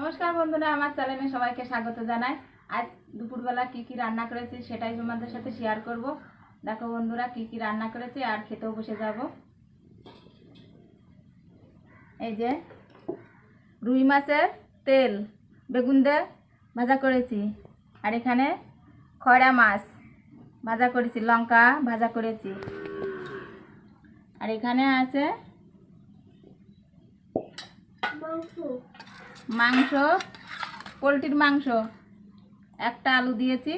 নমস্কার বন্ধুরা, আমার চ্যানেলে সবাইকে স্বাগত জানাই। আজ দুপুরবেলা কি কি রান্না করেছি সেটাই তোমাদের সাথে শেয়ার করব। দেখো বন্ধুরা, কি কি রান্না করেছি আর খেতেও বসে যাব। এই যে রুই মাছের তেল, বেগুন দিয়ে ভাজা করেছি। আর এখানে খয়রা মাছ ভাজা করেছি, লঙ্কা ভাজা করেছি। আর এখানে আছে পোলট্রির মাংস। একটা আলু দিয়েছি,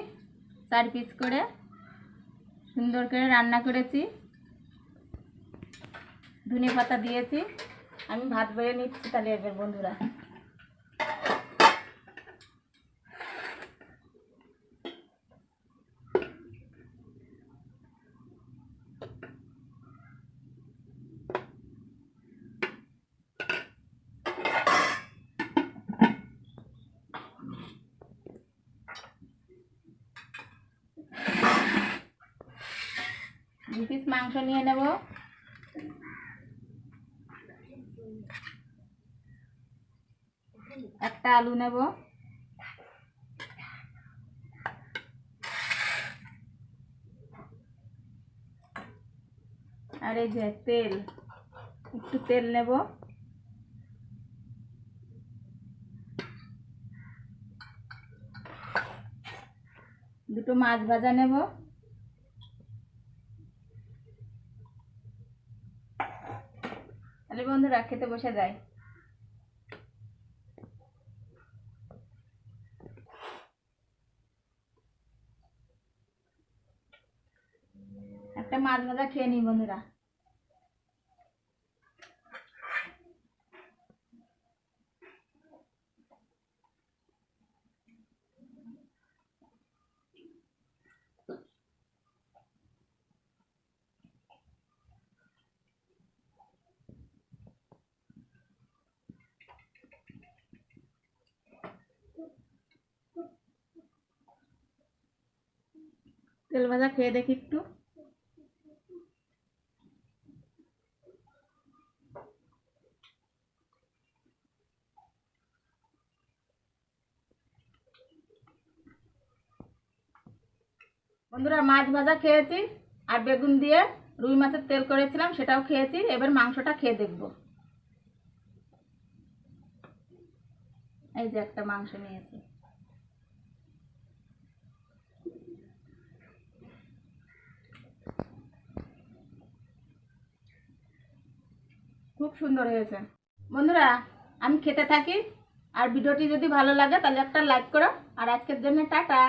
চার পিস করে। সুন্দর করে রান্না করেছি। ধনে পাতা দিয়েছি। আমি ভাত বেড়ে নিচ্ছি তাহলে এবার বন্ধুরা। দু পিস মাংস নিয়ে নেব। একটা আলু নেব। আর এই যে তেল, একটু তেল নেব। দুটো মাছ ভাজা নেব। তাহলে বন্ধুরা খেতে বসে যায়। একটা মাছ ভাজা খেয়ে নিই বন্ধুরা। তেল ভাজা খেয়ে দেখি একটু। বন্ধুরা, মাছ ভাজা খেয়েছি, আর বেগুন দিয়ে রুই মাছের তেল করেছিলাম, সেটাও খেয়েছি। এবার মাংসটা খেয়ে দেখব। এই যে একটা মাংস নিয়েছি। খুব সুন্দর হয়েছে। বন্ধুরা, আমি খেতে থাকি। আর ভিডিওটি যদি ভালো লাগে, তাহলে একটা লাইক করো। আর আজকের জন্য টাটা।